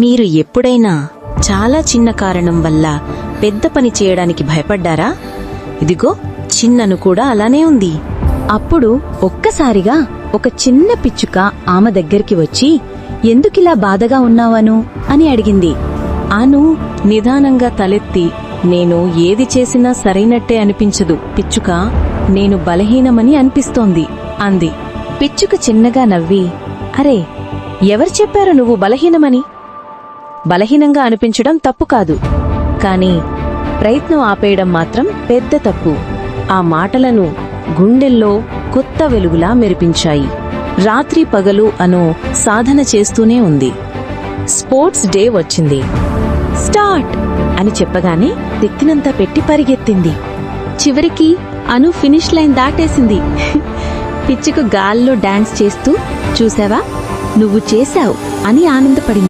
మీరు ఎప్పుడైనా చాలా చిన్న కారణం వల్ల పెద్ద పని చేయడానికి భయపడ్డారా? ఇదిగో చిన్నను కూడా అలానే ఉంది. అప్పుడు ఒక్కసారిగా ఒక చిన్న పిచ్చుక ఆమె దగ్గరికి వచ్చి ఎందుకిలా బాధగా ఉన్నావను అని అడిగింది. అను నిదానంగా తలెత్తి నేను ఏది చేసినా సరైనట్టే అనిపించదు పిచ్చుక. నేను బలహీనమని అనిపిస్తోంది అంది. పిచ్చుక చిన్నగా నవ్వి అరే ఎవరు చెప్పారు నువ్వు బలహీనమని? బలహీనంగా అనిపించడం తప్పు కాదు. కానీ ప్రయత్నం ఆపేయడం మాత్రం పెద్ద తప్పు. ఆ మాటలను గుండెల్లో కొత్త వెలుగులా మెరిపించాయి. రాత్రి పగలు అను సాధన చేస్తూనే ఉంది. స్పోర్ట్స్ డే వచ్చింది. స్టార్ట్! అని చెప్పగానే తెత్తినంతా పెట్టి పరిగెత్తింది. చివరికి అను ఫినిష్ లైన్ దాటేసింది. పిచ్చుకు గాల్లో డాన్స్ చేస్తూ చూసావా? నువ్వు చేశావు అని ఆనందపడింది.